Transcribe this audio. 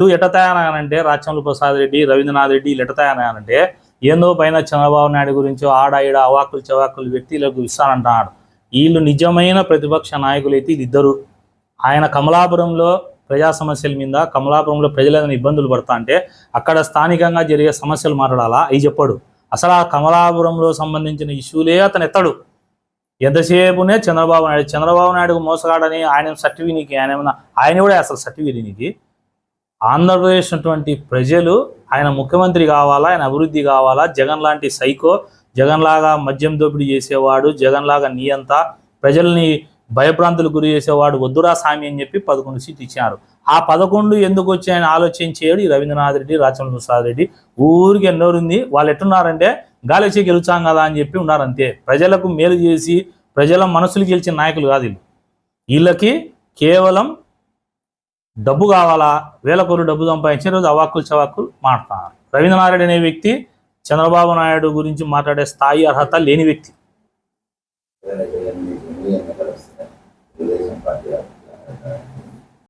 నువ్వు ఎట్ట తయారయ్యానంటే రాచంద్ర ప్రసాద్ రెడ్డి రవీంద్రనాథ్ రెడ్డి వీళ్ళు ఎట్ట ఏందో పైన చంద్రబాబు నాయుడు గురించి ఆడ ఈడ అవాకులు చవాకులు వ్యక్తులకు ఇస్తానంటున్నాడు. వీళ్ళు నిజమైన ప్రతిపక్ష నాయకులు అయితే ఇద్దరు ఆయన కమలాపురంలో ప్రజా సమస్యల మీద కమలాపురంలో ప్రజలు ఏదైనా ఇబ్బందులు పడతా అంటే అక్కడ స్థానికంగా జరిగే సమస్యలు మాట్లాడాలా? అవి చెప్పాడు. అసలు ఆ కమలాపురంలో సంబంధించిన ఇష్యూలే అతను ఎత్తాడు. ఎంతసేపునే చంద్రబాబు నాయుడు చంద్రబాబు నాయుడు మోసగాడని ఆయన సర్టిఫికేట్కి ఆయన ఏమన్నా ఆయన కూడా అసలు సర్టిఫికేట్నికి ఆంధ్రప్రదేశ్ అటువంటి ప్రజలు ఆయన ముఖ్యమంత్రి కావాలా ఆయన అభివృద్ధి కావాలా? జగన్ లాంటి సైకో జగన్ లాగా మద్యం దోపిడీ చేసేవాడు జగన్ లాగా నియంత ప్రజల్ని భయభ్రాంతులకు గురి చేసేవాడు వద్దురా స్వామి అని చెప్పి పదకొండు సీట్లు ఇచ్చారు ఆ పదకొండు ఎందుకు వచ్చాయని ఆలోచించేడు ఈ రవీంద్రనాథ్ రెడ్డి రాచంద్ర ప్రసాద్ రెడ్డి. ఊరికి ఎన్నోరుంది వాళ్ళు ఎట్టున్నారంటే గాలిచి గెలుచాం కదా అని చెప్పి ఉన్నారు అంతే ప్రజలకు మేలు చేసి ప్రజల మనసులు గెలిచిన నాయకులు కాదు వీళ్ళు. వీళ్ళకి కేవలం డబ్బు కావాలా? వేల కోరు డబ్బు సంపాదించిన రోజు అవాక్కులు చవాక్కులు మాట్లాడుతున్నారు రవీంద్రనారాయణ అనే వ్యక్తి చంద్రబాబు నాయుడు గురించి మాట్లాడే స్థాయి అర్హత లేని వ్యక్తి.